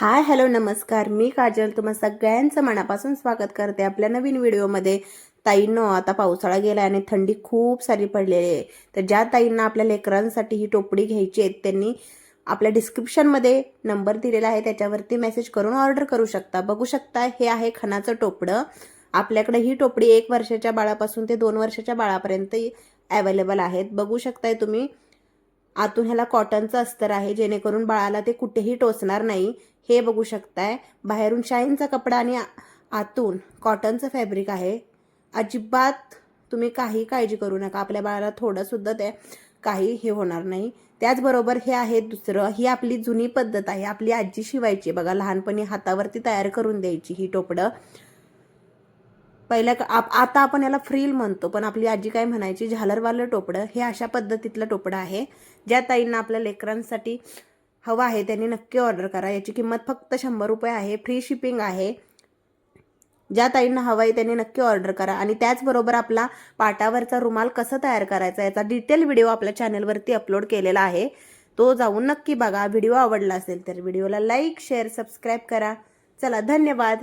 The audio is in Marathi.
हाय हॅलो नमस्कार. मी काजल. तुम्हा सगळ्यांचं मनापासून स्वागत करते आपल्या नवीन व्हिडिओमध्ये. ताईंनो आता पावसाळा गेला आणि थंडी खूप सारी पडलेली आहे. तर ज्या ताईंना आपल्या लेकरांसाठी ही टोपडी घ्यायची आहेत त्यांनी आपल्या डिस्क्रिप्शनमध्ये नंबर दिलेला आहे त्याच्यावरती मेसेज करून ऑर्डर करू शकता. बघू शकता हे आहे खणाचं टोपडं. आपल्याकडे ही टोपडी एक वर्षाच्या बाळापासून ते दोन वर्षाच्या बाळापर्यंत अवेलेबल आहेत. बघू शकताय तुम्ही. आतून ह्याला कॉटनचं अस्तर आहे जेणेकरून बाळाला ते कुठेही टोचणार नाही. हे बघू शकताय. बाहेरून शाईनचा कपडा आणि आ- आतून कॉटनचं फॅब्रिक आहे. अजिबात तुम्ही काही काळजी करू नका. आपल्या बाळाला थोडंसुद्धा ते काही हे होणार नाही. त्याचबरोबर हे आहे दुसरं. ही आपली जुनी पद्धत आहे. आपली आजी शिवायची. बघा लहानपणी हातावरती तयार करून द्यायची ही टोपडं. पहिल्या क- आप- आता आपण याला फ्रील म्हणतो पण आपली आजी काय म्हणायची झालरवालं टोपडं हे अशा पद्धतीतलं टोपडं आहे ज्या ताईंना आपल्या लेकरांसाठी हवं आहे त्यांनी नक्की ऑर्डर करा. याची किंमत फक्त शंभर रुपये आहे फ्री शिपिंग आहे. ज्या ताईंना हवं आहे त्यांनी नक्की ऑर्डर करा. आणि त्याचबरोबर आपला पाटावरचा रुमाल कसं तयार करायचा याचा डिटेल व्हिडिओ आपल्या चॅनलवरती अपलोड केलेला आहे. तो जाऊन नक्की बघा. व्हिडिओ आवडला असेल तर व्हिडिओला लाईक शेअर सबस्क्राईब करा. चला धन्यवाद.